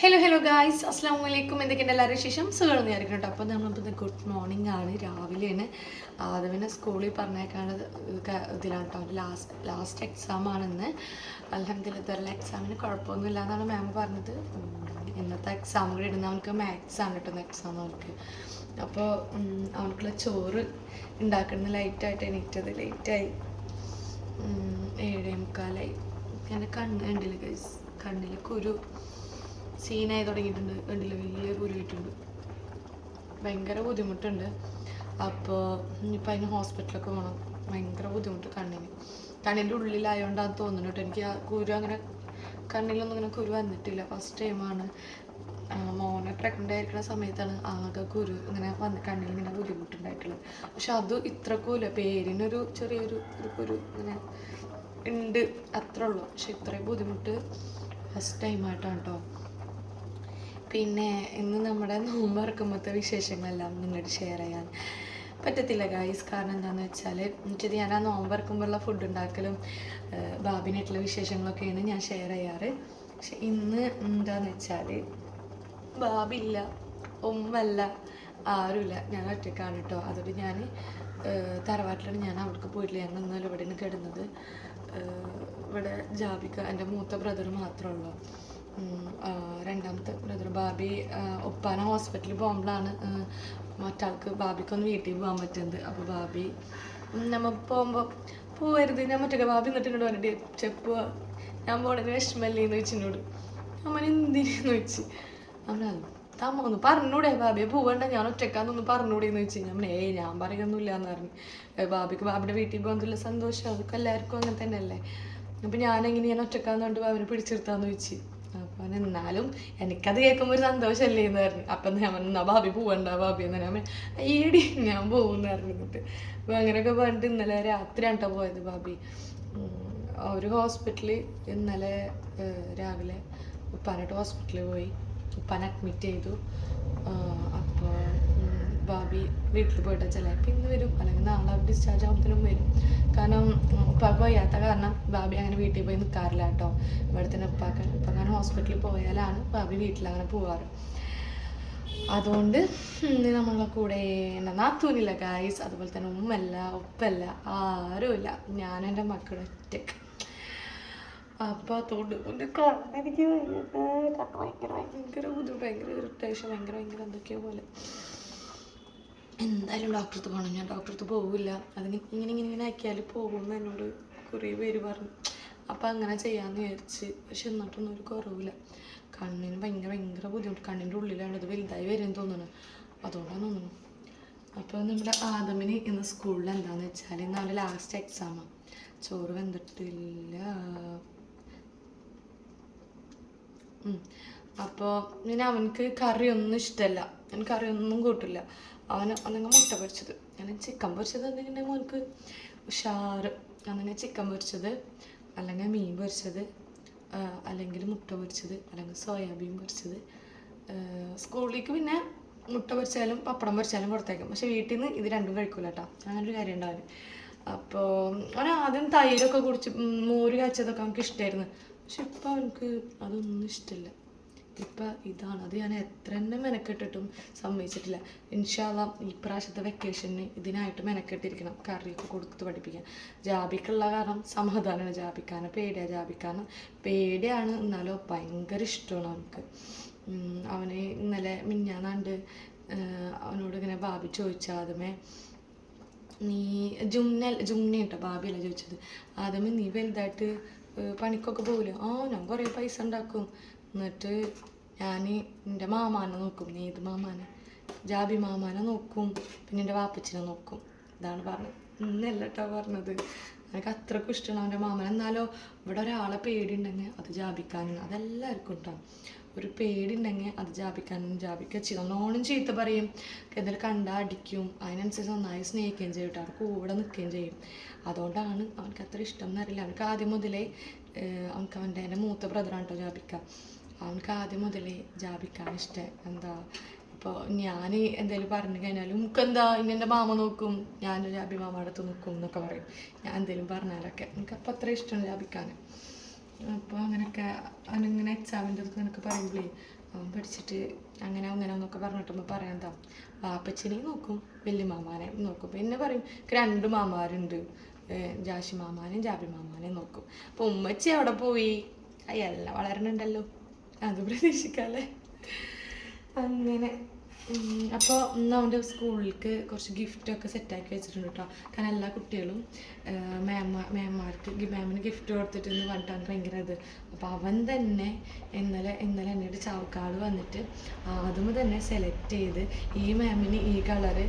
Hello hello guys അസ്സാം വലൈക്കും എന്തൊക്കെയുണ്ട് എല്ലാവരും ശേഷം സുഖം വിചാരിക്കണം കേട്ടോ അപ്പോൾ നമ്മളിപ്പോൾ ഗുഡ് മോർണിംഗ് ആണ്. രാവിലെയാണ്. ആദവിനെ സ്കൂളിൽ പറഞ്ഞേക്കാണ് ഇതിലാണ് കേട്ടോ ലാസ്റ്റ് ലാസ്റ്റ് എക്സാമാണെന്ന് അലഹമ്മദില്ല ഇതുവരെ എക്സാമിന് കുഴപ്പമൊന്നുമില്ല എന്നാണ് മാം പറഞ്ഞത്. ഇന്നത്തെ എക്സാം കൂടി ഇടുന്ന അവനക്ക് മാത്സ് ആണ് കിട്ടുന്ന എക്സാം അവർക്ക് അപ്പോൾ അവനക്കുള്ള ചോറ് ഉണ്ടാക്കുന്ന ലൈറ്റായിട്ട് എണീറ്റത് ലേറ്റായി ഏഴേ മുക്കാലായി. എന്റെ കണ്ണ് കണ്ടില്ല ഗൈസ് കണ്ണിൽ കുരു സീനായി തുടങ്ങിയിട്ടുണ്ട്. കണ്ടില്ല? വലിയ കുരുവായിട്ടുണ്ട് ഭയങ്കര ബുദ്ധിമുട്ടുണ്ട്. അപ്പോൾ ഇനിയിപ്പോൾ അതിന് ഹോസ്പിറ്റലൊക്കെ പോകണം ഭയങ്കര ബുദ്ധിമുട്ട് കണ്ണിന്. കണ്ണിന്റെ ഉള്ളിലായതുകൊണ്ടാന്ന് തോന്നുന്നു കേട്ടോ. എനിക്ക് ആ കുരു അങ്ങനെ കണ്ണിലൊന്നും അങ്ങനെ കുരു വന്നിട്ടില്ല. ഫസ്റ്റ് ടൈമാണ് മോനെ പ്രഗ്നന്റ് ആയിരിക്കുന്ന സമയത്താണ് ആകെ കുരു ഇങ്ങനെ വന്ന് കണ്ണിൽ ഇങ്ങനെ ബുദ്ധിമുട്ടുണ്ടായിട്ടുള്ളത്. പക്ഷെ അത് ഇത്രക്കൂല പേരിനൊരു ചെറിയൊരു ഒരു കുരു ഇങ്ങനെ ഉണ്ട്. അത്രേ ഉള്ളൂ. പക്ഷെ ഇത്രയും ബുദ്ധിമുട്ട് ഫസ്റ്റ് ടൈമായിട്ടാണ് കേട്ടോ. പിന്നെ ഇന്ന് നമ്മുടെ നോമ്പ് ഇറക്കുമ്പോഴത്തെ വിശേഷങ്ങളെല്ലാം നിങ്ങളോട് ഷെയർ ചെയ്യാൻ പറ്റത്തില്ല ഗായ്സ് കാരണം എന്താണെന്ന് വെച്ചാൽ എന്നുവെച്ചാൽ ഞാൻ ആ നോമ്പ് ഇറക്കുമ്പോഴുള്ള ഫുഡ് ഉണ്ടാക്കലും ബാബിനായിട്ടുള്ള വിശേഷങ്ങളൊക്കെയാണ് ഞാൻ ഷെയർ ചെയ്യാറ്. പക്ഷെ ഇന്ന് എന്താണെന്ന് വെച്ചാൽ ബാബില്ല ഉമ്മല്ല ആരുമില്ല ഞാൻ ഒറ്റക്കാണ് കേട്ടോ അതുകൊണ്ട് ഞാൻ തറവാട്ടിലാണ്. ഞാൻ അവിടേക്ക് പോയിട്ടില്ല. ഞാൻ ഇന്നലെ ഇവിടെയാണ് കിടന്നത്. ഇവിടെ ജാബിക്ക എന്റെ മൂത്ത ബ്രദർ മാത്രമേ ഉള്ളൂ. രണ്ടാമത്തെ ബ്രദർ ബാബി ഒപ്പാന ഹോസ്പിറ്റലിൽ പോകുമ്പോഴാണ് മറ്റാൾക്ക് ബാബിക്കൊന്ന് വീട്ടിൽ പോകാൻ പറ്റുന്നത്. അപ്പോൾ ബാബി നമ്മൾ നമ്മ പോകുമ്പോൾ പോവരുത്. ഞാൻ മറ്റൊക്കെ ബാബി എന്നിട്ട് എന്നോട് പറഞ്ഞിട്ട് ചെപ്പ് ഞാൻ പോണതിന് വിഷമല്ലേ എന്ന് എന്നോട്. അമ്മ എന്തിനെന്ന് വെച്ച് അമ്മ തമ്മ ഒന്ന് പറഞ്ഞൂടെ ബാബിയെ പോവണ്ട. ഞാൻ ഒറ്റക്കാന്നൊന്ന് പറഞ്ഞൂടെ എന്ന് ചോദിച്ചു. ഞാൻ ഏയ് ഞാൻ പറയുന്നില്ല എന്ന് പറഞ്ഞു ബാബിക്ക് ബാബിയുടെ വീട്ടിൽ പോകുന്നതില്ല സന്തോഷം. അതൊക്കെ എല്ലാവർക്കും അങ്ങനെ തന്നെയല്ലേ? അപ്പം ഞാനെങ്ങനെ ഞാൻ ഒറ്റക്കാന്ന് കൊണ്ട് ബാബിനെ പിടിച്ചെടുത്താന്ന് ചോദിച്ചു. അപ്പം എന്നാലും എനിക്കത് കേൾക്കുമ്പോൾ ഒരു സന്തോഷമല്ലേ എന്ന് പറഞ്ഞു. അപ്പം ഞാൻ പറഞ്ഞു എന്നാ ഭാബി പോവണ്ട ഭാബി എന്ന് ഞാൻ ഈടി ഞാൻ പോകുമെന്ന് പറഞ്ഞിട്ട് അപ്പം അങ്ങനെയൊക്കെ പറഞ്ഞിട്ട് ഇന്നലെ രാത്രിയാണ് കേട്ടോ പോയത് ഭാബി ഒരു ഹോസ്പിറ്റലിൽ ഇന്നലെ രാവിലെ ഉപ്പാനായിട്ട് ഹോസ്പിറ്റലിൽ പോയി. ഉപ്പാനെ അഡ്മിറ്റ് ചെയ്തു. അപ്പോൾ ഭാബി വീട്ടിൽ പോയിട്ട് ചിലപ്പോൾ ഇന്ന് വരും. അല്ലെങ്കിൽ നാളെ ഡിസ്ചാർജ് ആകുമ്പോഴത്തേനും വരും. കാരണം ഉപ്പാക്ക് വയ്യാത്ത കാരണം ഭാബി അങ്ങനെ വീട്ടിൽ പോയി നിൽക്കാറില്ല കേട്ടോ ഇവിടെ തന്നെ ഉപ്പ ഹോസ്പിറ്റലിൽ പോയാലാണ് ഭാവി വീട്ടിൽ അങ്ങനെ പോവാറ്. അതുകൊണ്ട് നമ്മളെ കൂടെ എന്റെ നാത്തൂനില്ല ഗായ്സ് അതുപോലെ തന്നെ ഉമ്മല്ല ഉപ്പല്ല ആരുമില്ല ഞാൻ എന്റെ മക്കളും ഒറ്റയ്ക്ക് അപ്പം അതുകൊണ്ട് എനിക്ക് ഭയങ്കര ഭയങ്കര ബുദ്ധിമുട്ട് ഭയങ്കര ഇറിറ്റേഷൻ ഭയങ്കര ഭയങ്കര എന്തൊക്കെയോ പോലെ. എന്തായാലും ഡോക്ടറെ അടുത്ത് പോകണം ഞാൻ ഡോക്ടറെ അടുത്ത് പോകില്ല അതിന് ഇങ്ങനെ ഇങ്ങനെ ഇങ്ങനെ ആക്കിയാൽ പോകുമെന്ന് എന്നോട് കുറേ പേര് പറഞ്ഞു. അപ്പം അങ്ങനെ ചെയ്യാമെന്ന് വിചാരിച്ച്. പക്ഷെ എന്നിട്ടൊന്നും ഒരു കുറവില്ല. കണ്ണിന് ഭയങ്കര ഭയങ്കര ബുദ്ധിമുട്ട്. കണ്ണിന്റെ ഉള്ളിലാണ് ഇത് വലുതായി വരും തോന്നുന്നു. അതുകൊണ്ടാണ് തോന്നുന്നു. അപ്പോൾ നമ്മുടെ ആദമിന് ഇന്ന് സ്കൂളിൽ എന്താന്ന് വെച്ചാൽ ഇന്ന് അവന്റെ ലാസ്റ്റ് എക്സാമാണ് ചോറ് വെന്തിട്ടില്ല. അപ്പോൾ പിന്നെ അവനക്ക് കറിയൊന്നും ഇഷ്ടമല്ല അവൻ കറിയൊന്നും കൂട്ടില്ല. അവന് അങ്ങനെ മുട്ട പൊരിച്ചത്. അങ്ങനെ ചിക്കൻ പൊരിച്ചത് എന്തെങ്കിലും അവനക്ക് ഉഷാറ്. അങ്ങനെ ചിക്കൻ പൊരിച്ചത്. അല്ലെങ്കിൽ മീൻ പൊരിച്ചത് അല്ലെങ്കിൽ മുട്ട പൊരിച്ചത് അല്ലെങ്കിൽ സോയാബീൻ പൊരിച്ചത്. സ്കൂളിലേക്ക് പിന്നെ മുട്ട പൊരിച്ചാലും പപ്പടം പൊരിച്ചാലും കൊടുത്തേക്കും. പക്ഷെ വീട്ടിൽ നിന്ന് ഇത് രണ്ടും കഴിക്കൂല കേട്ടോ. അങ്ങനൊരു കാര്യം ഉണ്ടാവും അപ്പോൾ അവൻ ആദ്യം തൈരൊക്കെ കുടിച്ച് മോര് കാച്ചതൊക്കെ അവനക്ക് ഇഷ്ടമായിരുന്നു പക്ഷെ ഇപ്പം അവനക്ക് അതൊന്നും ഇഷ്ടമില്ല ഇപ്പം ഇതാണ്. അത് ഞാൻ എത്ര തന്നെ മെനക്കെട്ടിട്ടും സമ്മതിച്ചിട്ടില്ല. ഇൻഷാല്ല ഈ പ്രാവശ്യത്തെ വെക്കേഷന് ഇതിനായിട്ട് മെനക്കെട്ടിരിക്കണം. കറിയൊക്കെ കൊടുത്ത് പഠിപ്പിക്കാൻ. ജാബിക്കുള്ള കാരണം സമാധാനമാണ് ജാബിക്കാനെ പേടിയാണ് ജാബിക്കാനും പേടിയാണ്. എന്നാലോ ഭയങ്കര ഇഷ്ടമാണ് അവനക്ക് അവനെ ഇന്നലെ മിഞ്ഞാന്നാണ്ട് അവനോട് ഇങ്ങനെ ബാബി ചോദിച്ചാദ്യമേ നീ ജുംന ജുംന കേട്ടോ ബാബിയല്ല ചോദിച്ചത്. ആദ്യമേ നീ വലുതായിട്ട് പണിക്കൊക്കെ പോകില്ല ആ ഞാൻ കുറേ പൈസ ഉണ്ടാക്കും. എന്നിട്ട് ഞാൻ എന്റെ മാമാനെ നോക്കും നീത് മാമാനെ. ജാബി മാമാനെ നോക്കും പിന്നെ എന്റെ വാപ്പച്ചിനെ നോക്കും. ഇതാണ് പറഞ്ഞത്. ഇന്നല്ല കേട്ടോ പറഞ്ഞത്. എനിക്ക് അത്രക്കും ഇഷ്ടമാണ് അവന്റെ മാമൻ എന്നാലോ ഇവിടെ ഒരാളെ പേടിയുണ്ടെങ്കിൽ അത് ജാബിക്കാനാണ്. അതെല്ലാവർക്കും ഉണ്ടാവും. ഒരു പേടിയുണ്ടെങ്കിൽ അത് ജാപിക്കാനും ജാപിക്കുക ചെയ്യും നല്ലോണം ചീത്ത പറയും. എന്തെങ്കിലും കണ്ടാൽ അടിക്കും. അതിനനുസരിച്ച് നന്നായി സ്നേഹിക്കുകയും ചെയ്യും കേട്ടോ. അവർക്ക് കൂടെ നിൽക്കുകയും ചെയ്യും. അതുകൊണ്ടാണ് അവനക്ക് അത്ര ഇഷ്ടം എന്നറിയില്ല. അവനക്ക് ആദ്യം മുതലേ അവനക്ക് അവന്റെ എന്റെ മൂത്ത ബ്രദറാണ് കേട്ടോ ജാബിക്ക. അവനക്ക് ആദ്യം മുതലേ ജാബിക്കാൻ ഇഷ്ടം എന്താ ഇപ്പോൾ ഞാൻ എന്തെങ്കിലും പറഞ്ഞു കഴിഞ്ഞാൽ നമുക്ക് എന്താ ഇനി എന്റെ മാമ നോക്കും ഞാൻ ജാബി മാമ അടുത്ത് നിൽക്കും എന്നൊക്കെ പറയും. ഞാൻ എന്തെങ്കിലും പറഞ്ഞാലൊക്കെ എനിക്ക് അപ്പം അത്ര ഇഷ്ടമാണ് ജാബിക്കാൻ അപ്പോൾ അങ്ങനെയൊക്കെ അവനിങ്ങനെ എക്സാമിന്റെ അടുത്ത് നിനക്ക് പറയുമ്പോഴേ അവൻ പഠിച്ചിട്ട് അങ്ങനെ അങ്ങനെ എന്നൊക്കെ പറഞ്ഞിട്ടുമ്പോൾ പറയാൻ എന്താ വാപ്പച്ചനെയും നോക്കും വലിയ മാമാനെ നോക്കും. പിന്നെ പറയും "എനിക്ക് രണ്ട് മാമാരുണ്ട്. ജാഷി മാമാനെയും ജാബി മാമാനെയും നോക്കും. അപ്പോൾ ഉമ്മച്ചി അവിടെ പോയി? അയ്യല്ല വളരണുണ്ടല്ലോ. അത് പ്രതീക്ഷിക്കാല്ലേ അങ്ങനെ. അപ്പോൾ ഇന്ന് അവന്റെ സ്കൂളിലേക്ക് കുറച്ച് ഗിഫ്റ്റൊക്കെ സെറ്റാക്കി വെച്ചിട്ടുണ്ട് കേട്ടോ കാരണം എല്ലാ കുട്ടികളും മാമ മാമാർക്ക് മാമിന് ഗിഫ്റ്റ് കൊടുത്തിട്ട് എന്ന് പറഞ്ഞിട്ടാണ് ഭയങ്കര ഇത്. അപ്പോൾ അവൻ തന്നെ ഇന്നലെ ഇന്നലെ എന്നോട് ചാവക്കാട് വന്നിട്ട് ആദ്യം തന്നെ സെലക്ട് ചെയ്ത് ഈ മാമിന് ഈ കളറ്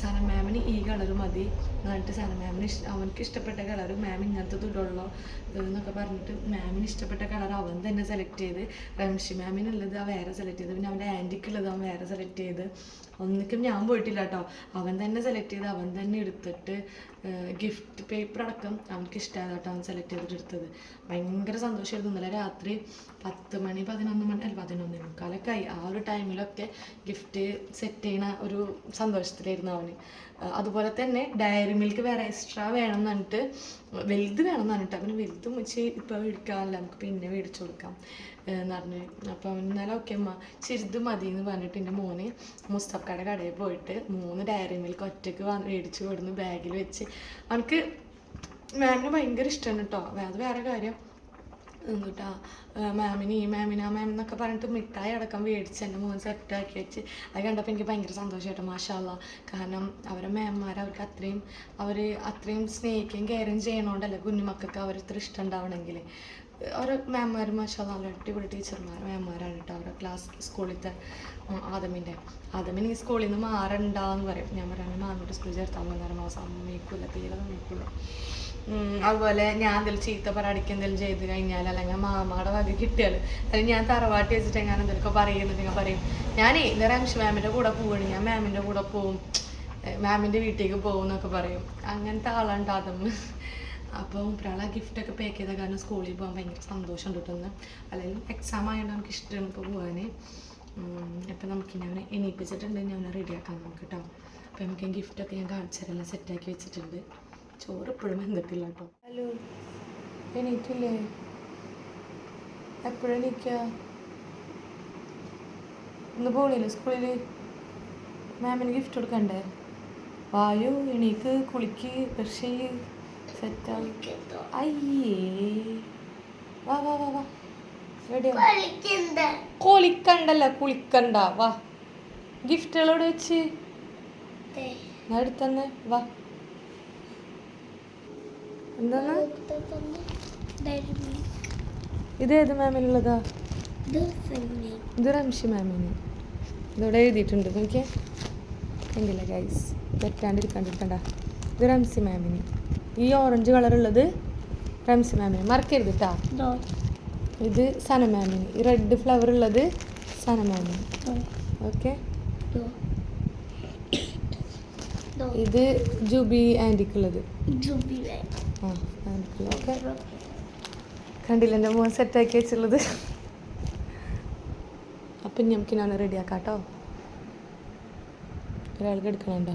സന മാമിന് ഈ കളറ് മതി എന്നിട്ട് സന മാമിന് അവനക്ക് ഇഷ്ടപ്പെട്ട കളറ് മാം ഇങ്ങനത്തെ ഇടുള്ളൂ എന്നൊക്കെ പറഞ്ഞിട്ട് മാമിന് ഇഷ്ടപ്പെട്ട കളർ അവൻ തന്നെ സെലക്ട് ചെയ്ത്. റംഷി മാമിനുള്ളത് അവൻ വേറെ സെലക്ട് ചെയ്ത്. പിന്നെ അവന്റെ ആന്റിക്കുള്ളത് അവൻ വേറെ സെലക്ട് ചെയ്ത്. ഒന്നിക്കും ഞാൻ പോയിട്ടില്ല കേട്ടോ അവൻ തന്നെ സെലക്ട് ചെയ്ത് അവൻ തന്നെ എടുത്തിട്ട് ഗിഫ്റ്റ് പേപ്പർ അടക്കം അവനക്ക് ഇഷ്ടമായത് കേട്ടോ അവൻ സെലക്ട് ചെയ്തിട്ട് എടുത്തത്. ഭയങ്കര സന്തോഷമായിരുന്നു ഇന്നലെ രാത്രി പത്ത് മണി പതിനൊന്ന് മണി അല്ല പതിനൊന്ന് മുക്കാലൊക്കെ ആയി. ആ ഒരു ടൈമിലൊക്കെ ഗിഫ്റ്റ് സെറ്റ് ചെയ്യണ ഒരു സന്തോഷത്തിലായിരുന്നു അവന്. അതുപോലെ തന്നെ ഡയറി മിൽക്ക് വേറെ എക്സ്ട്രാ വേണം എന്ന് പറഞ്ഞിട്ട് വലുത് വേണം എന്ന് പറഞ്ഞിട്ട്. അവന് വലുതും വെച്ച് ഇപ്പോൾ മേടിക്കാമല്ല നമുക്ക് പിന്നെ മേടിച്ചു കൊടുക്കാം എന്ന് പറഞ്ഞു. അപ്പോൾ അവൻ എന്നാലും ഓക്കെ അമ്മ ചെറുത് മതി എന്ന് പറഞ്ഞിട്ട് എന്റെ മോന് മുസ്തഫയുടെ കടയിൽ പോയിട്ട് മൂന്ന് ഡയറി മിൽക്ക് ഒറ്റയ്ക്ക് മേടിച്ച് കൊടുന്ന് ബാഗിൽ വെച്ച്. അവനക്ക് മാമിന് ഭയങ്കര ഇഷ്ടമാണ് കേട്ടോ അത് വേറെ കാര്യം. എന്നിട്ടാ മാമിന് ഈ മാമിന് ആ മാം എന്നൊക്കെ പറഞ്ഞിട്ട് മിഠായി അടക്കം മേടിച്ച് എന്റെ മോൻ സെറ്റാക്കി വെച്ച്. അത് കണ്ടപ്പോൾ എനിക്ക് ഭയങ്കര സന്തോഷമായിട്ട് മാഷാല്ല കാരണം അവരെ മാമ്മാർ അവർക്ക് അത്രയും അവർ അത്രയും സ്നേഹിക്കുകയും കെയറും ചെയ്യണോണ്ടല്ലേ കുഞ്ഞുമക്കൾക്ക് അവർ ഇത്ര ഇഷ്ടം ഉണ്ടാവണമെങ്കിൽ അവരെ മാമ്മാർ മാഷാല്ല നല്ല അടിപൊളി ടീച്ചർമാർ മാമ്മാരാണ് കേട്ടോ അവരുടെ ക്ലാസ് സ്കൂളിലത്തെ ആദമിന്റെ. ആദമിന് ഈ സ്കൂളിൽ നിന്ന് മാറണ്ടാന്ന് പറയും. ഞാൻ പറയാൻ മാമിയുടെ സ്കൂളിൽ ചേർത്താൽ മതി. മാസം സമ്മതിക്കില്ല തീരെ സമ്മതിക്കില്ല അതുപോലെ ഞാൻ എന്തെങ്കിലും ചീത്ത പരാടിക്ക് എന്തെങ്കിലും ചെയ്ത് കഴിഞ്ഞാൽ അല്ലെങ്കിൽ മാമാടെ വക കിട്ടിയാൽ. അല്ലെങ്കിൽ ഞാൻ തറവാട്ടി വെച്ചിട്ട് ഞാൻ എന്തെങ്കിലുമൊക്കെ പറയുന്നുണ്ടെങ്കിൽ പറയും. ഞാനേ ഇന്നലെ അംശ മാമിന്റെ കൂടെ പോവാണ്. ഞാൻ മാമിന്റെ കൂടെ പോവും. മാമിന്റെ വീട്ടിലേക്ക് പോകും എന്നൊക്കെ പറയും. അങ്ങനത്തെ ആളുണ്ട് അതമ്മ അപ്പോൾ ഒരാളെ ഗിഫ്റ്റൊക്കെ പാക്ക് ചെയ്ത കാരണം സ്കൂളിൽ പോകാൻ ഭയങ്കര സന്തോഷം കിട്ടുന്നു അല്ലെങ്കിൽ എക്സാം ആയതുകൊണ്ട് നമുക്ക് ഇഷ്ടമാണ് ഇപ്പോൾ പോകാൻ അപ്പം നമുക്ക് അവനെ എണീപ്പിച്ചിട്ടുണ്ട്. ഞാൻ റെഡിയാക്കാം നമുക്ക് കേട്ടോ അപ്പം നമുക്ക് ഗിഫ്റ്റൊക്കെ ഞാൻ കാണിച്ചതെല്ലാം സെറ്റാക്കി വെച്ചിട്ടുണ്ട്. ചോറ് ഇപ്പോഴും വെന്തിട്ടില്ല കേട്ടോ. ഹലോ എണീറ്റില്ലേ? എപ്പോഴും എണീക്കുക ഇന്ന് പോകണില്ലേ സ്കൂളിൽ മാമിന് ഗിഫ്റ്റ് കൊടുക്കണ്ടേ? വായു എണീക്ക് കുളിക്ക് ബ്രഷ് ചെയ്യ് സെറ്റായി അയ്യേ. വാ വാ വാ വാ. കുളിക്കണ്ടല്ല കുളിക്കണ്ട. വാ. ഗിഫ്റ്റുകളോട് വെച്ച്? ഞാൻ എടുത്തന്നെ. വാ. എന്താണ്? ഇത് ഏത് മാമിനുള്ളതാ ഇത് റംഷി മാമിന് ഇതിവിടെ എഴുതിയിട്ടുണ്ട്. നോക്കിയേ. കണ്ടില്ല ഗൈസ് തെറ്റാണ്ടിരിക്കാണ്ടിരിക്കണ്ട. ഇത് റംസി മാമിന് ഈ ഓറഞ്ച് കളറുള്ളത് റംസി മാമിന് മറക്കരുത് കേട്ടാ ഇത് സന മാമിന് ഈ റെഡ് ഫ്ലവർ ഉള്ളത് സന മാമിന് ഓക്കെ. ഇത് ജുബി ആന്റിക്കുള്ളത് ജുബി ഓക്കെ കണ്ടില്ല എന്റെ മോൻ സെറ്റാക്കി വെച്ചുള്ളത് അപ്പം ഇനി നമുക്ക് ഞാൻ റെഡിയാക്കാം കേട്ടോ ഒരാൾക്ക് എടുക്കണുണ്ടോ?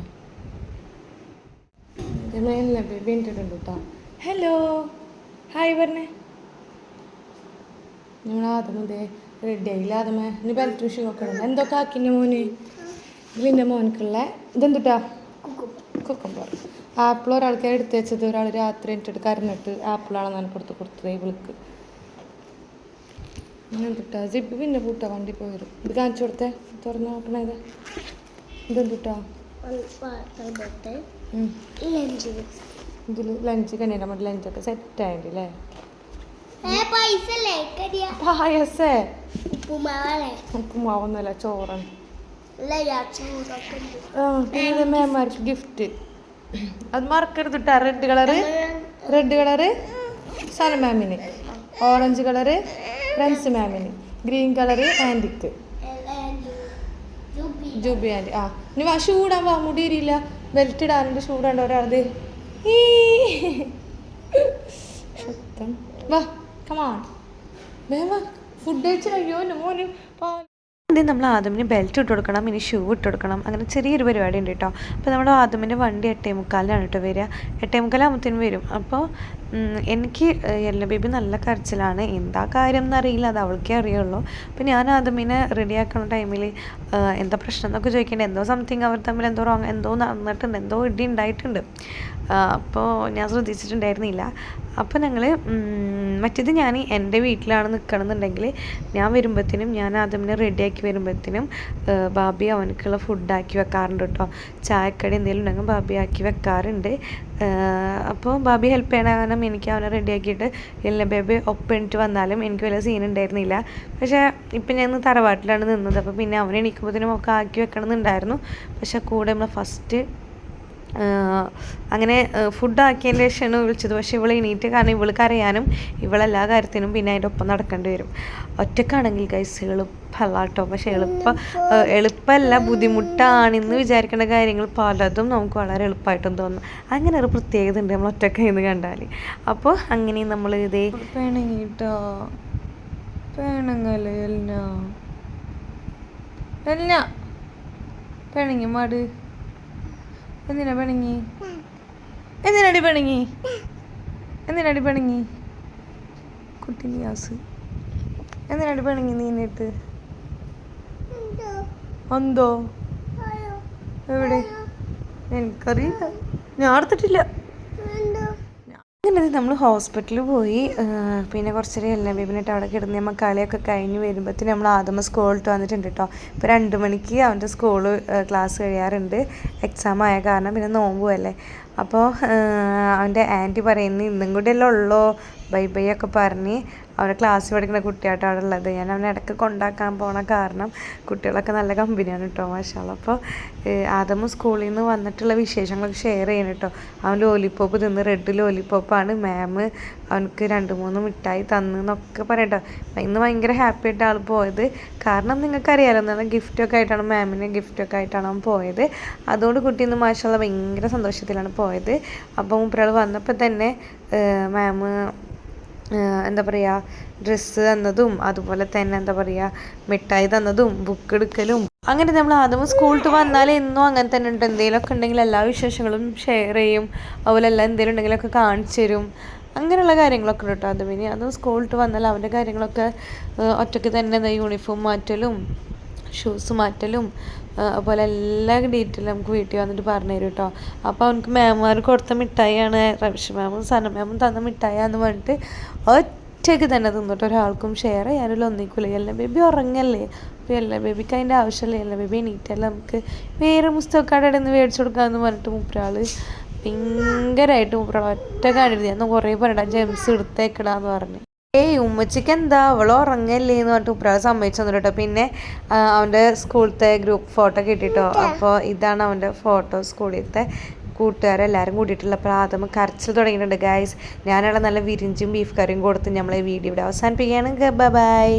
എന്നല്ല വീണിട്ടുണ്ട് കേട്ടോ ഹലോ ഹായ് പറഞ്ഞേ. ഞങ്ങൾ ആദ്യമേ റെഡി ആയില്ല? ആദ്യമേ ഇനി ബെൽറ്റ് ഷൂ നോക്കണം എന്തൊക്കെ ആക്കിന്റെ മോന്? എന്റെ മോനക്കുള്ള ഇതെന്തുട്ടാ? കുക്കുംബർ ആപ്പിൾ ഒരാൾക്ക് എടുത്ത് വെച്ചത് ഒരാൾ രാത്രി എന്നിട്ട് കരഞ്ഞിട്ട് ആപ്പിളാണ് ഞാൻ കൊടുത്ത് കൊടുത്തത് ഇവൾക്ക് എന്തുട്ടാ ജിബ് പിന്നെ പൂട്ട വണ്ടി പോയി ഇത് കാണിച്ചു കൊടുത്തേ. തുറന്ന് നോക്കണേ ഇത്. ഇതെന്തുട്ടാ ഇതിൽ ലഞ്ച് കണ്ടിട്ട് നമ്മുടെ ലഞ്ചൊക്കെ സെറ്റ് ആയിട്ട് അല്ലേ പായസേ? ഉപ്പുമാവൊന്നുമല്ല ചോറാണ്. ആ മേമാർക്ക് ഗിഫ്റ്റ് അത് മറക്കരുത് കേട്ടാ red colour red colour Sana മാമിന് ഓറഞ്ച് കളറ് ഫ്രണ്ട്സ് മാമിന് ഗ്രീൻ കളറ് ആന്റിക്ക് ജൂബി ആന്റി ആ. ഇനി വാ ഷൂ ഇടാൻ വാ മുടി ഇരിയില്ല ബെൽറ്റ് ഇടാനുണ്ട് ഷൂ ഇടാണ്ട് ഒരാളത് വാ കമാൺ വേഗം വാ. ഫുഡ് കഴിച്ച് കഴിയോ എന്റെ മോന്? പാൽ ആദ്യം നമ്മൾ ആദമിന് ബെൽറ്റ് ഇട്ട് കൊടുക്കണം ഇനി ഷൂ ഇട്ട് കൊടുക്കണം. അങ്ങനെ ചെറിയൊരു പരിപാടി ഉണ്ട് കേട്ടോ. അപ്പോൾ നമ്മുടെ ആദമിന്റെ വണ്ടി എട്ടേ മുക്കാലിനാണ് കേട്ടോ വരിക. എട്ടേ മുക്കാലാകുമ്പോഴത്തേനും വരും. അപ്പോൾ എനിക്ക് യെല്ലോ ബേബി നല്ല കരച്ചിലാണ്. എന്താ കാര്യം എന്നറിയില്ല അത് അവൾക്കേ അറിയുള്ളൂ. അപ്പം ഞാൻ ആദ്യമേ റെഡിയാക്കുന്ന ടൈമിൽ എന്താ പ്രശ്നം എന്നൊക്കെ ചോദിക്കേണ്ടത് എന്തോ സംതിങ് അവർ തമ്മിൽ എന്തോ റോങ് എന്തോ നടന്നിട്ടുണ്ട് എന്തോ ഇടി ഉണ്ടായിട്ടുണ്ട്. അപ്പോൾ ഞാൻ ശ്രദ്ധിച്ചിട്ടുണ്ടായിരുന്നില്ല. അപ്പോൾ ഞങ്ങൾ മറ്റേത് ഞാൻ എന്റെ വീട്ടിലാണ് നിൽക്കണമെന്നുണ്ടെങ്കിൽ ഞാൻ വരുമ്പോഴത്തേനും ഞാൻ ആദമിനെ റെഡിയാക്കി വരുമ്പോഴത്തേനും ബാബി അവനക്കുള്ള ഫുഡ് ആക്കി വെക്കാറുണ്ട് കേട്ടോ ചായക്കടി എന്തെങ്കിലും ഉണ്ടെങ്കിൽ ബാബി ആക്കി വെക്കാറുണ്ട്. അപ്പോൾ ബാബി ഹെൽപ്പ് ചെയ്യണ കാരണം എനിക്ക് അവനെ റെഡിയാക്കിയിട്ട് എല്ലാ ബേബി ഒപ്പിട്ട് വന്നാലും എനിക്ക് വലിയ സീൻ ഉണ്ടായിരുന്നില്ല. പക്ഷേ ഇപ്പം ഞാൻ തറവാട്ടിലാണ് നിന്നത്. അപ്പോൾ പിന്നെ അവനെ എണീക്കുമ്പോഴത്തേനും ഒക്കെ ആക്കി വെക്കണം എന്നുണ്ടായിരുന്നു പക്ഷേ കൂടെ നമ്മൾ ഫസ്റ്റ് അങ്ങനെ ഫുഡ് ആക്കിയതിന് ശേഷമാണ് വിളിച്ചത്. പക്ഷേ ഇവൾ എണീറ്റ് കാരണം ഇവൾക്ക് അറിയാനും ഇവളെല്ലാ കാര്യത്തിനും പിന്നെ അതിന്റെ ഒപ്പം നടക്കേണ്ടി വരും. ഒറ്റക്കാണെങ്കിൽ കൈസ് എളുപ്പമല്ല കേട്ടോ. പക്ഷെ എളുപ്പം എളുപ്പമല്ല ബുദ്ധിമുട്ടാണെന്ന് വിചാരിക്കേണ്ട കാര്യങ്ങൾ പലതും നമുക്ക് വളരെ എളുപ്പമായിട്ടും തോന്നും. അങ്ങനെ ഒരു പ്രത്യേകത ഉണ്ട് നമ്മൾ ഒറ്റക്കായിന്ന് കണ്ടാൽ അപ്പോൾ അങ്ങനെ നമ്മൾ ഇതേ വേണമെങ്കിട്ടോ വേണമെങ്കിൽ എല്ലാം എല്ലാം പിണങ്ങി മാട്. എന്തിനാ പിണങ്ങി? എന്തിനടി പിണങ്ങി? എന്തിനടി പിണങ്ങി? കുട്ടി നിയാസ് എന്തിനടി പിണങ്ങി നീട്ട് എന്തോ? എവിടെ? എനിക്കറിയില്ല. ഞാൻ എടുത്തിട്ടില്ല. അങ്ങനെ നമ്മൾ ഹോസ്പിറ്റലിൽ പോയി പിന്നെ കുറച്ച് നേരം എല്ലാം ബേബിനിട്ട് അവിടെ കിടന്ന് നമ്മൾ കളിയൊക്കെ കഴിഞ്ഞ് വരുമ്പോഴത്തേന് നമ്മൾ ആദ്യം സ്കൂളിട്ട് വന്നിട്ടുണ്ട് കേട്ടോ ഇപ്പോൾ രണ്ട് മണിക്ക് അവന്റെ സ്കൂൾ ക്ലാസ് കഴിയാറുണ്ട്. എക്സാം ആയ കാരണം പിന്നെ നോമ്പും അല്ലേ. അപ്പോൾ അവന്റെ ആന്റി പറയുന്നത് ഇന്നും കൂടി അല്ലേ ഉള്ളൂ. ബൈ ബൈ ഒക്കെ പറഞ്ഞ് അവന്റെ ക്ലാസ് പഠിക്കുന്ന കുട്ടിയായിട്ട് അവിടെ ഉള്ളത്. ഞാൻ അവനെ ഇടയ്ക്ക് കൊണ്ടാക്കാൻ പോണ കാരണം കുട്ടികളൊക്കെ നല്ല കമ്പനിയാണ് കേട്ടോ മാഷാള അപ്പോൾ ആദമും സ്കൂളിൽ നിന്ന് വന്നിട്ടുള്ള വിശേഷങ്ങളൊക്കെ ഷെയർ ചെയ്യണം കേട്ടോ അവൻ ലോലിപ്പോപ്പ് തിന്ന് റെഡ് ലോലിപ്പോപ്പാണ് മാം അവനക്ക് രണ്ട് മൂന്ന് മിഠായി തന്നു എന്നൊക്കെ പറയട്ടോ. ഇന്ന് ഭയങ്കര ഹാപ്പി ആയിട്ട് ആൾ പോയത്. കാരണം നിങ്ങൾക്കറിയാലോ നല്ല ഗിഫ്റ്റൊക്കെ ആയിട്ടാണ് മാമിന് ഗിഫ്റ്റൊക്കെ ആയിട്ടാണ് അവൻ പോയത്. അതുകൊണ്ട് കുട്ടി ഇന്ന് മാഷാള്ള ഭയങ്കര സന്തോഷത്തിലാണ് പോയത്. അപ്പോൾ മൂപ്പരാൾ വന്നപ്പോൾ തന്നെ മാം എന്താ പറയുക ഡ്രസ്സ് തന്നതും അതുപോലെ തന്നെ എന്താ പറയുക മിഠായി തന്നതും ബുക്ക് എടുക്കലും. അങ്ങനെ നമ്മൾ ആദ്യം സ്കൂളിൽ വന്നാൽ എന്നും അങ്ങനെ തന്നെ ഉണ്ട്. എന്തെങ്കിലുമൊക്കെ ഉണ്ടെങ്കിൽ എല്ലാ വിശേഷങ്ങളും ഷെയർ ചെയ്യും. അതുപോലെ എല്ലാം എന്തെങ്കിലും ഉണ്ടെങ്കിലൊക്കെ കാണിച്ചു തരും. അങ്ങനെയുള്ള കാര്യങ്ങളൊക്കെ കേട്ടോ പിന്നെ അതും സ്കൂളിൽ വന്നാൽ അവന്റെ കാര്യങ്ങളൊക്കെ ഒറ്റയ്ക്ക് തന്നെ യൂണിഫോം മാറ്റലും ഷൂസ് മാറ്റലും അതുപോലെ എല്ലാ ഡീറ്റെയിലും നമുക്ക് വീട്ടിൽ വന്നിട്ട് പറഞ്ഞു തരും കേട്ടോ. അപ്പോൾ അവനക്ക് മാമ്മാർ കൊടുത്ത മിഠായിയാണ് റവിഷ് മാമും സന മാമും തന്ന മിഠായിയാന്ന് പറഞ്ഞിട്ട് ഒറ്റയ്ക്ക് തന്നെ തിന്നിട്ട് ഒരാൾക്കും ഷെയർ ചെയ്യാനുള്ള ഒന്നിക്കൂല. എല്ലാ ബേബി ഉറങ്ങല്ലേ? അപ്പോൾ എല്ലാ ബേബിക്ക് അതിന്റെ ആവശ്യമില്ല. എല്ലാ ബേബി എണീറ്റല്ല നമുക്ക് വേറെ പുസ്തകക്കാരുടെ നിന്ന് മേടിച്ചു കൊടുക്കാമെന്ന് പറഞ്ഞിട്ട് മുപ്പരാൾ ഭയങ്കരമായിട്ട് ഒറ്റ കാണിരുന്നു ഞാൻ കുറേ പറയണ്ട ജെംസ് എടുത്തേക്കടാന്ന് പറഞ്ഞു. ഏയ് ഉമ്മച്ചിക്ക് എന്താ? അവൾ ഉറങ്ങല്ലേ എന്ന് പറഞ്ഞിട്ട് ഉപ്രാവ് സമ്മതിച്ചു തന്നു കേട്ടോ പിന്നെ അവന്റെ സ്കൂളത്തെ ഗ്രൂപ്പ് ഫോട്ടോ കിട്ടിട്ടോ. അപ്പോൾ ഇതാണ് അവന്റെ ഫോട്ടോ സ്കൂളിലത്തെ കൂട്ടുകാരെല്ലാവരും കൂടിയിട്ടുള്ള ആദ്യം കരച്ചിൽ തുടങ്ങിയിട്ടുണ്ട്. ഗായ്സ് ഞാനവിടെ നല്ല വിരിഞ്ചും ബീഫ് കറിയും കൊടുത്ത് നമ്മളെ വീഡിയോ ഇവിടെ അവസാനിപ്പിക്കുകയാണ്. ബൈ